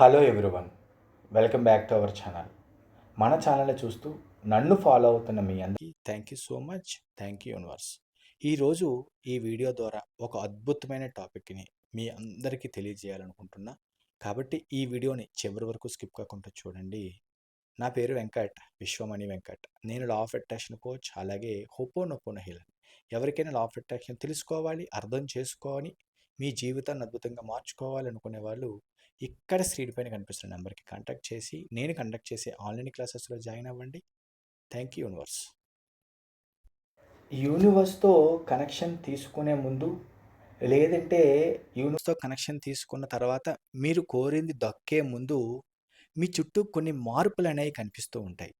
Hello everyone welcome back to our channel. మన ఛానల్ని చూస్తూ నన్ను ఫాలో అవుతున్న మీ అందరికీ thank you so much thank you universe ఈరోజు ఈ వీడియో ద్వారా ఒక అద్భుతమైన టాపిక్ని మీ అందరికీ తెలియజేయాలనుకుంటున్నా. కాబట్టి ఈ వీడియోని చివరి వరకు స్కిప్ కాకుండా చూడండి. నా పేరు వెంకట్ విశ్వమణి వెంకట్. నేను లా ఆఫ్ అట్రాక్షన్ కోచ్ అలాగే హోపోనొపోన హీలర్ ఎవరికైనా లా ఆఫ్ అట్రాక్షన్ తెలుసుకోవాలి అర్థం చేసుకోవాలి మీ జీవితాన్ని అద్భుతంగా మార్చుకోవాలనుకునే వాళ్ళు ఇక్కడ స్క్రీన్ పైన కనిపిస్తున్న నెంబర్కి కాంటాక్ట్ చేసి నేను కండక్ట్ చేసే ఆన్లైన్ క్లాసెస్లో జాయిన్ అవ్వండి. Thank you universe. యూనివర్స్తో కనెక్షన్ తీసుకునే ముందు లేదంటే యూనివర్స్తో కనెక్షన్ తీసుకున్న తర్వాత మీరు కోరింది దక్కే ముందు మీ చుట్టూ కొన్ని మార్పులు అనేవి కనిపిస్తూ ఉంటాయి.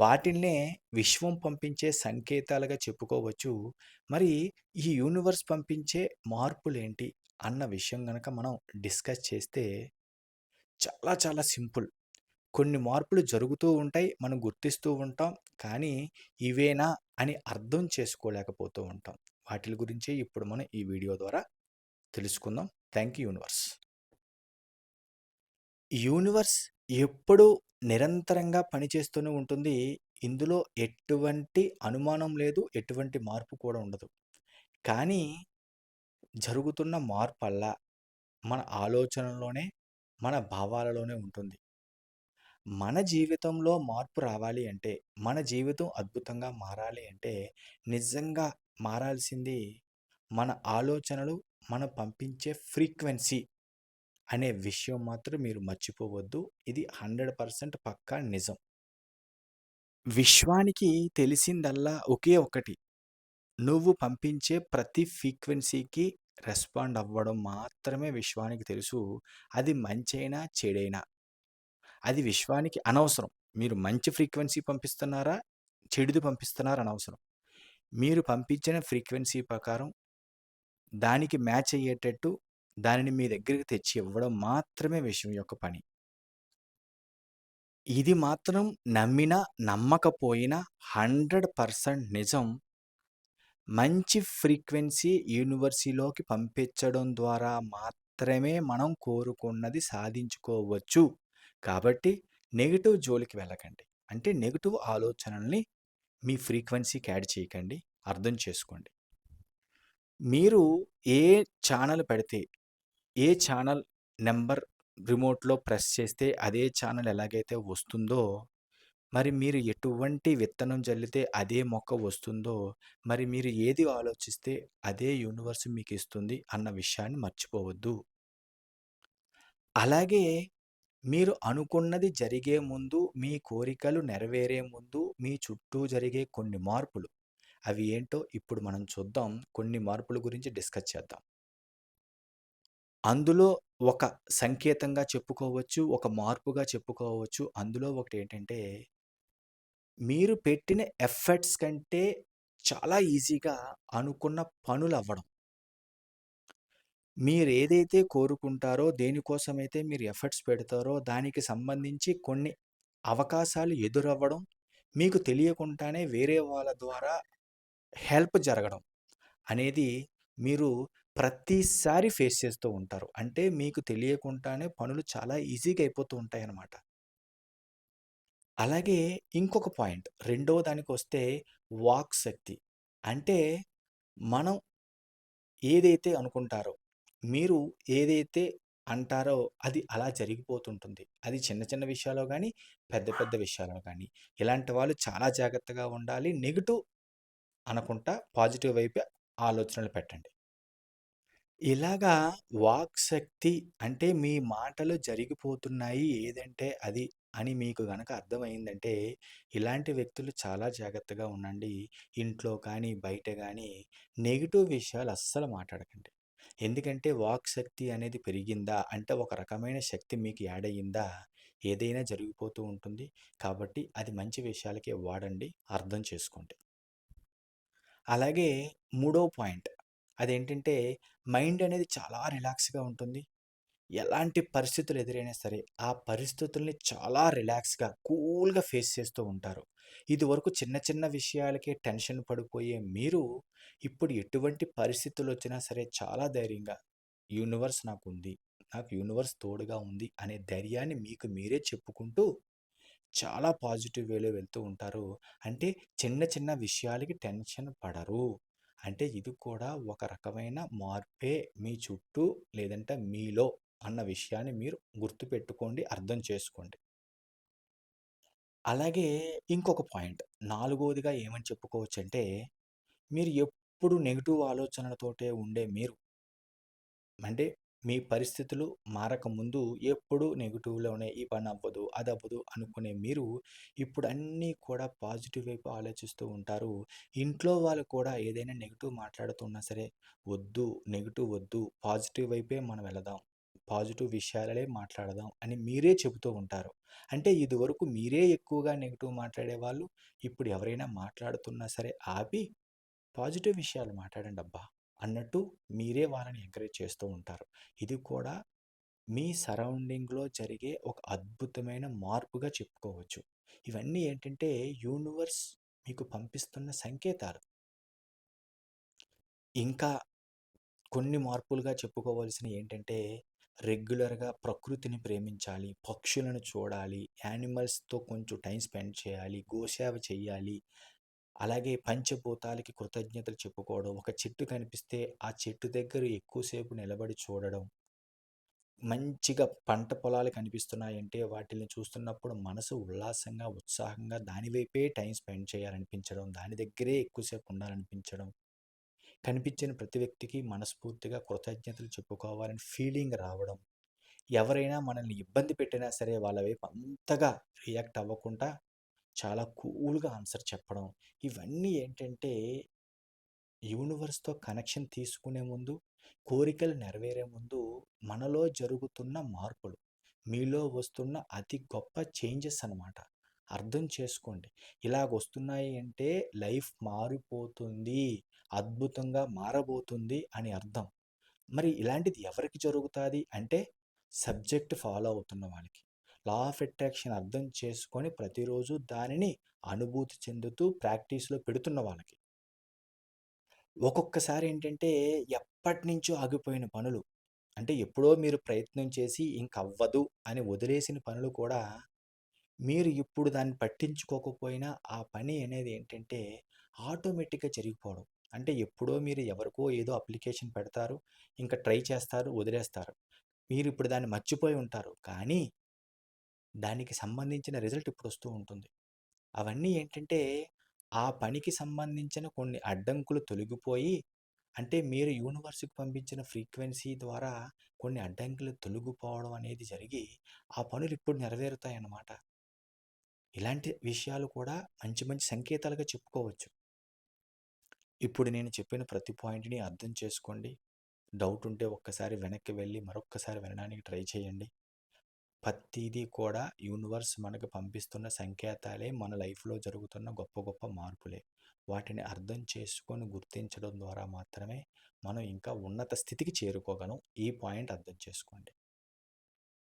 వాటినే విశ్వం పంపించే సంకేతాలుగా చెప్పుకోవచ్చు. మరి ఈ యూనివర్స్ పంపించే మార్పులు ఏంటి అన్న విషయం గనక మనం డిస్కస్ చేస్తే చాలా చాలా సింపుల్. కొన్ని మార్పులు జరుగుతూ ఉంటాయి మనం గుర్తిస్తూ ఉంటాం కానీ ఇవేనా అని అర్థం చేసుకోలేకపోతూ ఉంటాం. వాటి గురించి ఇప్పుడు మనం ఈ వీడియో ద్వారా తెలుసుకుందాం. Thank you universe. యూనివర్స్ ఎప్పుడూ నిరంతరంగా పనిచేస్తూనే ఉంటుంది. ఇందులో ఎటువంటి అనుమానం లేదు ఎటువంటి మార్పు కూడా ఉండదు. కానీ జరుగుతున్న మార్పల్లా మన ఆలోచనలోనే మన భావాలలోనే ఉంటుంది. మన జీవితంలో మార్పు రావాలి అంటే మన జీవితం అద్భుతంగా మారాలి అంటే నిజంగా మారాల్సింది మన ఆలోచనలు మనం పంపించే ఫ్రీక్వెన్సీ అనే విషయం మాత్రం మీరు మర్చిపోవద్దు. ఇది హండ్రెడ్ పర్సెంట్ పక్కా నిజం. విశ్వానికి తెలిసిందల్లా ఒకే ఒకటి. నువ్వు పంపించే ప్రతి ఫ్రీక్వెన్సీకి రెస్పాండ్ అవ్వడం మాత్రమే విశ్వానికి తెలుసు. అది మంచైనా చెడైనా. అది విశ్వానికి అనవసరం. మీరు మంచి ఫ్రీక్వెన్సీ పంపిస్తున్నారా చెడుది పంపిస్తున్నారా అనవసరం. మీరు పంపించిన ఫ్రీక్వెన్సీ ప్రకారం దానికి మ్యాచ్ అయ్యేటట్టు దానిని మీ దగ్గరికి తెచ్చి ఇవ్వడం మాత్రమే విషయం యొక్క పని. ఇది మాత్రం నమ్మినా నమ్మకపోయినా హండ్రెడ్ పర్సెంట్ నిజం. మంచి ఫ్రీక్వెన్సీ యూనివర్సిలోకి పంపించడం ద్వారా మాత్రమే మనం కోరుకున్నది సాధించుకోవచ్చు. కాబట్టి నెగిటివ్ జోలికి వెళ్ళకండి. అంటే నెగిటివ్ ఆలోచనల్ని మీ ఫ్రీక్వెన్సీకి యాడ్ చేయకండి. అర్థం చేసుకోండి. మీరు ఏ ఛానల్ పెడితే ఏ ఛానల్ నెంబర్ రిమోట్లో ప్రెస్ చేస్తే అదే ఛానల్ ఎలాగైతే వస్తుందో మరి మీరు ఎటువంటి విత్తనం జల్లితే అదే మొక్క వస్తుందో మరి మీరు ఏది ఆలోచిస్తే అదే యూనివర్స్ మీకు ఇస్తుంది అన్న విషయాన్ని మర్చిపోవద్దు. అలాగే మీరు అనుకున్నది జరిగే ముందు మీ కోరికలు నెరవేరే ముందు మీ చుట్టూ జరిగే కొన్ని మార్పులు. అవి ఏంటో ఇప్పుడు మనం చూద్దాం. కొన్ని మార్పుల గురించి డిస్కస్ చేద్దాం. అందులో ఒక సంకేతంగా చెప్పుకోవచ్చు ఒక మార్పుగా చెప్పుకోవచ్చు. అందులో ఒకటి ఏంటంటే మీరు పెట్టిన ఎఫర్ట్స్ కంటే చాలా ఈజీగా అనుకున్న పనులు అవ్వడం మీరు ఏదైతే కోరుకుంటారో దేనికోసమైతే మీరు ఎఫర్ట్స్ పెడతారో దానికి సంబంధించి కొన్ని అవకాశాలు ఎదురవ్వడం మీకు తెలియకుండానే వేరే వాళ్ళ ద్వారా హెల్ప్ జరగడం అనేది మీరు ప్రతిసారి ఫేస్ చేస్తూ ఉంటారు. అంటే మీకు తెలియకుండానే పనులు చాలా ఈజీగా అయిపోతూ ఉంటాయి అన్నమాట అలాగే ఇంకొక పాయింట్. రెండవ దానికి వస్తే వాక్ శక్తి. అంటే మనం ఏదైతే అనుకుంటారో మీరు ఏదైతే అంటారో అది అలా జరిగిపోతుంటుంది. అది చిన్న చిన్న విషయాల్లో కానీ పెద్ద పెద్ద విషయాల్లో కానీ ఇలాంటి వాళ్ళు చాలా జాగ్రత్తగా ఉండాలి. నెగిటివ్ అనుకుంటా పాజిటివ్ వైపు ఆలోచనలు పెట్టండి. ఇలాగా వాక్ శక్తి అంటే మీ మాటలు జరిగిపోతున్నాయి. ఏదంటే అది అని మీకు గనక అర్థమైందంటే ఇలాంటి వ్యక్తులు చాలా జాగ్రత్తగా ఉండండి. ఇంట్లో కానీ బయట కానీ నెగిటివ్ విషయాలు అస్సలు మాట్లాడకండి. ఎందుకంటే వాక్ శక్తి అనేది పెరిగిందా? అంటే ఒక రకమైన శక్తి మీకు యాడ్ అయ్యిందా? ఏదైనా జరిగిపోతూ ఉంటుంది. కాబట్టి అది మంచి విషయాలకే వాడండి. అర్థం చేసుకోండి. అలాగే మూడో పాయింట్. అదేంటంటే మైండ్ అనేది చాలా రిలాక్స్గా ఉంటుంది. ఎలాంటి పరిస్థితులు ఎదురైనా సరే ఆ పరిస్థితుల్ని చాలా రిలాక్స్గా కూల్గా ఫేస్ చేస్తూ ఉంటారు. ఇది వరకు చిన్న చిన్న విషయాలకే టెన్షన్ పడిపోయే మీరు ఇప్పుడు ఎటువంటి పరిస్థితులు వచ్చినా సరే చాలా ధైర్యంగా యూనివర్స్ నాకు ఉంది నాకు యూనివర్స్ తోడుగా ఉంది అనే ధైర్యాన్ని మీకు మీరే చెప్పుకుంటూ చాలా పాజిటివ్ వేలో వెళ్తూ ఉంటారు. అంటే చిన్న చిన్న విషయాలకి టెన్షన్ పడరు. అంటే ఇది కూడా ఒక రకమైన మార్పే మీ చుట్టూ లేదంటే మీలో అన్న విషయాన్ని మీరు గుర్తుపెట్టుకోండి అర్థం చేసుకోండి అలాగే ఇంకొక పాయింట్ నాలుగోదిగా ఏమని చెప్పుకోవచ్చు అంటే మీరు ఎప్పుడు నెగిటివ్ ఆలోచనలతోటే ఉండే మీరు అంటే మీ పరిస్థితులు మారకముందు ఎప్పుడు నెగిటివ్‌లోనే ఈ పని అవ్వదు, అది అవ్వదు అనుకునే మీరు ఇప్పుడు అన్నీ కూడా పాజిటివ్ వైపు ఆలోచిస్తూ ఉంటారు. ఇంట్లో వాళ్ళు కూడా ఏదైనా నెగిటివ్ మాట్లాడుతున్నా సరే, "వద్దు, నెగిటివ్ వద్దు. పాజిటివ్ వైపే మనం వెళదాం. పాజిటివ్ విషయాలే మాట్లాడదాం" అని మీరే చెబుతూ ఉంటారు. అంటే ఇదివరకు మీరే ఎక్కువగా నెగిటివ్ మాట్లాడేవాళ్ళు, ఇప్పుడు ఎవరైనా మాట్లాడుతున్నా సరే ఆపి, "పాజిటివ్ విషయాలు మాట్లాడండి అబ్బా అన్నట్టు మీరే వాళ్ళని ఎంకరేజ్ చేస్తూ ఉంటారు. ఇది కూడా మీ సరౌండింగ్‌లో జరిగే ఒక అద్భుతమైన మార్పుగా చెప్పుకోవచ్చు. ఇవన్నీ ఏంటంటే యూనివర్స్ మీకు పంపిస్తున్న సంకేతాలు. ఇంకా కొన్ని మార్పులుగా చెప్పుకోవాల్సినవి ఏంటంటే రెగ్యులర్‌గా ప్రకృతిని ప్రేమించాలి, పక్షులను చూడాలి, యానిమల్స్‌తో కొంచెం టైం స్పెండ్ చేయాలి, గోసేవ చెయ్యాలి. అలాగే పంచభూతాలకి కృతజ్ఞతలు చెప్పుకోవడం. ఒక చెట్టు కనిపిస్తే ఆ చెట్టు దగ్గర ఎక్కువసేపు నిలబడి చూడడం. మంచిగా పంట పొలాలు కనిపిస్తున్నాయంటే వాటిని చూస్తున్నప్పుడు మనసు ఉల్లాసంగా, ఉత్సాహంగా దాని వైపే టైం స్పెండ్ చేయాలనిపించడం. దాని దగ్గరే ఎక్కువసేపు ఉండాలనిపించడం. కనిపించిన ప్రతి వ్యక్తికి మనస్ఫూర్తిగా కృతజ్ఞతలు చెప్పుకోవాలని ఫీలింగ్ రావడం. ఎవరైనా మనల్ని ఇబ్బంది పెట్టినా సరే వాళ్ళ వైపు అంతగా రియాక్ట్ అవ్వకుండా చాలా కూల్‌గా ఆన్సర్ చెప్పడం. ఇవన్నీ ఏంటంటే యూనివర్స్‌తో కనెక్షన్ తీసుకునే ముందు, కోరికలు నెరవేరే ముందు మనలో జరుగుతున్న మార్పులు. మీలో వస్తున్న అతి గొప్ప చేంజెస్ అనమాట. అర్థం చేసుకోండి. ఇలాగ వస్తున్నాయి అంటే లైఫ్ మారిపోతుంది. అద్భుతంగా మారబోతుంది అని అర్థం. మరి ఇలాంటిది ఎవరికి జరుగుతుంది అంటే సబ్జెక్ట్ ఫాలో అవుతున్న వాళ్ళకి. లా ఆఫ్ అట్రాక్షన్ అర్థం చేసుకొని ప్రతిరోజు దానిని అనుభూతి చెందుతూ ప్రాక్టీస్‌లో పెడుతున్న వాళ్ళకి. ఒక్కొక్కసారి ఏంటంటే ఎప్పటినుంచో ఆగిపోయిన పనులు, అంటే ఎప్పుడో మీరు ప్రయత్నం చేసి ఇంకవ్వదు అని వదిలేసిన పనులు కూడా మీరు ఇప్పుడు దాన్ని పట్టించుకోకపోయినా ఆ పని అనేది ఏంటంటే ఆటోమేటిక్‌గా జరిగిపోవడం. అంటే ఎప్పుడో మీరు ఎవరికో ఏదో అప్లికేషన్ పెడతారు. ఇంకా ట్రై చేస్తారు, వదిలేస్తారు. మీరు ఇప్పుడు దాన్ని మర్చిపోయి ఉంటారు. కానీ దానికి సంబంధించిన రిజల్ట్ ఇప్పుడు వస్తూ ఉంటుంది. అవన్నీ ఏంటంటే ఆ పనికి సంబంధించిన కొన్ని అడ్డంకులు తొలగిపోయి అంటే మీరు యూనివర్స్‌కి పంపించిన ఫ్రీక్వెన్సీ ద్వారా కొన్ని అడ్డంకులు తొలగిపోవడం అనేది జరిగి ఆ పనులు ఇప్పుడు నెరవేరుతాయన్నమాట. ఇలాంటి విషయాలు కూడా మంచి మంచి సంకేతాలుగా చెప్పుకోవచ్చు. ఇప్పుడు నేను చెప్పిన ప్రతి పాయింట్‌ని అర్థం చేసుకోండి. డౌట్ ఉంటే ఒక్కసారి వెనక్కి వెళ్ళి మరొక్కసారి వినడానికి ట్రై చేయండి. ప్రతిదీ కూడా యూనివర్స్ మనకు పంపిస్తున్న సంకేతాలే మన లైఫ్‌లో జరుగుతున్న గొప్ప గొప్ప మార్పులే. వాటిని అర్థం చేసుకొని గుర్తించడం ద్వారా మాత్రమే మనం ఇంకా ఉన్నత స్థితికి చేరుకోగలం. ఈ పాయింట్ అర్థం చేసుకోండి.